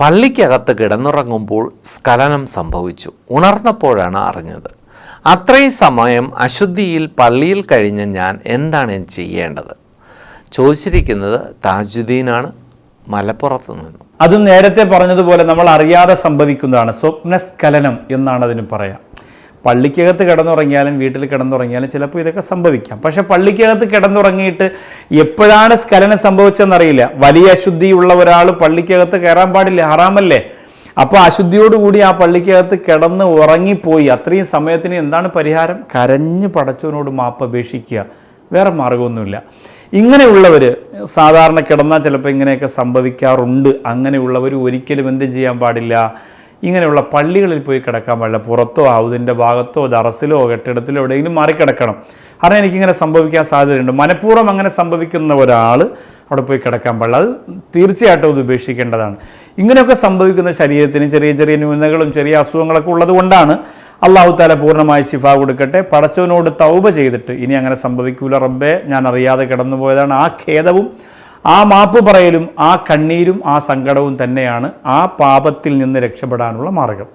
പള്ളിക്കകത്ത് കിടന്നുറങ്ങുമ്പോൾ സ്ഖലനം സംഭവിച്ചു. ഉണർന്നപ്പോഴാണ് അറിഞ്ഞത്. അത്രയും സമയം അശുദ്ധിയിൽ പള്ളിയിൽ കഴിഞ്ഞ ഞാൻ എന്താണ് ചെയ്യേണ്ടത്? ചോദിച്ചിരിക്കുന്നത് താജുദ്ദീനാണ്. മലപ്പുറത്ത് നിന്നും. അത് നേരത്തെ പറഞ്ഞതുപോലെ നമ്മൾ അറിയാതെ സംഭവിക്കുന്നതാണ്. സ്വപ്നസ്ഖലനം എന്നാണ് അതിന് പറയാം. പള്ളിക്കകത്ത് കിടന്നുറങ്ങിയാലും വീട്ടിൽ കിടന്നുറങ്ങിയാലും ചിലപ്പോൾ ഇതൊക്കെ സംഭവിക്കാം. പക്ഷെ പള്ളിക്കകത്ത് കിടന്നുറങ്ങിയിട്ട് എപ്പോഴാണ് സ്ഖലനം സംഭവിച്ചതെന്നറിയില്ല വലിയ അശുദ്ധിയുള്ള ഒരാൾ പള്ളിക്കകത്ത് കയറാൻ പാടില്ല ഹറാമല്ലേ? അപ്പോൾ അശുദ്ധിയോടുകൂടി ആ പള്ളിക്കകത്ത് കിടന്ന് ഉറങ്ങിപ്പോയി. അത്രയും സമയത്തിന് എന്താണ് പരിഹാരം? കരഞ്ഞ് പടച്ചവനോട് മാപ്പ് അപേക്ഷിക്കുക. വേറെ മാർഗമൊന്നുമില്ല. ഇങ്ങനെയുള്ളവർ സാധാരണ കിടന്നാൽ ചിലപ്പോൾ ഇങ്ങനെയൊക്കെ സംഭവിക്കാറുണ്ട്. അങ്ങനെയുള്ളവർ ഒരിക്കലും എന്ത് ചെയ്യാൻ പാടില്ല. ഇങ്ങനെയുള്ള പള്ളികളിൽ പോയി കിടക്കാൻ പാടില്ല. പുറത്തോ ഹൗദിന്റെ ഭാഗത്തോ ദറസിലോ കെട്ടിടത്തിലോ എവിടെയെങ്കിലും മാറിക്കിടക്കണം. കാരണം എനിക്കിങ്ങനെ സംഭവിക്കാൻ സാധ്യതയുണ്ട്. മനഃപൂർവം അങ്ങനെ സംഭവിക്കുന്ന ഒരാൾ അവിടെ പോയി കിടക്കാൻ പാടില്ല. അത് തീർച്ചയായിട്ടും അത് ഉപേക്ഷിക്കേണ്ടതാണ്. ഇങ്ങനെയൊക്കെ സംഭവിക്കുന്ന ശരീരത്തിന് ചെറിയ ചെറിയ ന്യൂനതകളും ചെറിയ അസുഖങ്ങളൊക്കെ ഉള്ളത് കൊണ്ടാണ് അള്ളാഹു താല പൂർണമായി ശിഫ കൊടുക്കട്ടെ. പടച്ചവനോട് തൗബ ചെയ്തിട്ട് ഇനി അങ്ങനെ സംഭവിക്കൂല റബ്ബെ. ഞാൻ അറിയാതെ കിടന്നുപോയതാണ്. ആ ഖേദവും ആ മാപ്പ് പറയലും ആ കണ്ണീരും ആ സങ്കടവും തന്നെയാണ് ആ പാപത്തിൽ നിന്ന് രക്ഷപ്പെടാനുള്ള മാർഗം.